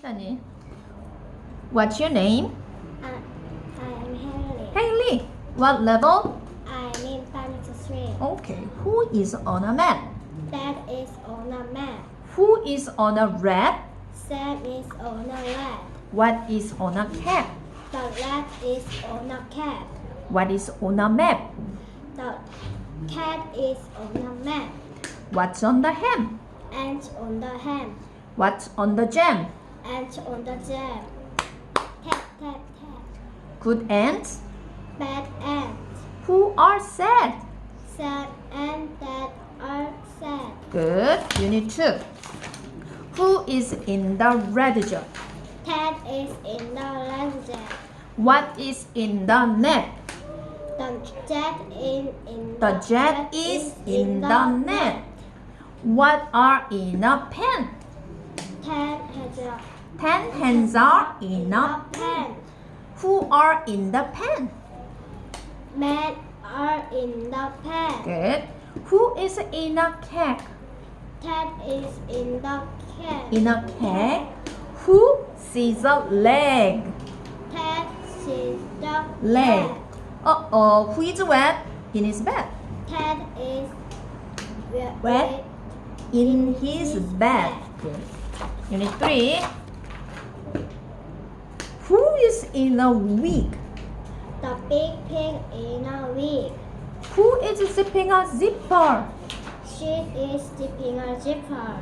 Danny, what's your name? I, I'm Haley. Haley. What level? I'm in primary three. Okay. Who is on a map? Dad is on a map. Who is on a rat? Sam is on a rat. What is on a cat? The rat is on a cat. What is on a map? The cat is on a map. What's on the ham? Ant on the ham. What's on the jam? Ant on the jam. Tap, tap, tap. Good ants? Bad ant. Who are sad? Sad and that are sad. Good. Unit 2. Who is in the red jar? Ted is in the ledger. What is in the net? The jet in, in The jet is in the net. What are in a pen? Ted has a Ten hands are in a pen. Who are in the pen? Men are in the pen. Good. Who is in a cake? Ted is in the can. In a cake? Who sees a leg? Ted sees the Leg. cat. Uh oh, who is wet in his bed? Ted is wet, Wet in his bed. Good. Unit 3. Who is in a wig? The big pig in a wig. Who is zipping a zipper? She is zipping a zipper.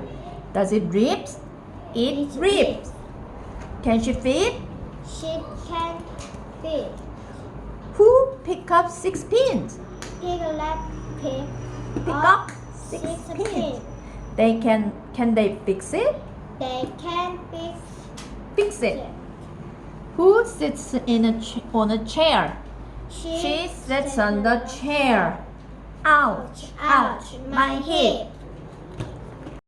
Does it rip? It It rips. Can she fit? She can fit. Who pick up six pins? Pig let pig Pick up six, six pins. pins. They can can they fix it? They can fix Fix it. Who sits in a ch- on a chair? She, She sits on the chair. Ouch, ouch, my hip.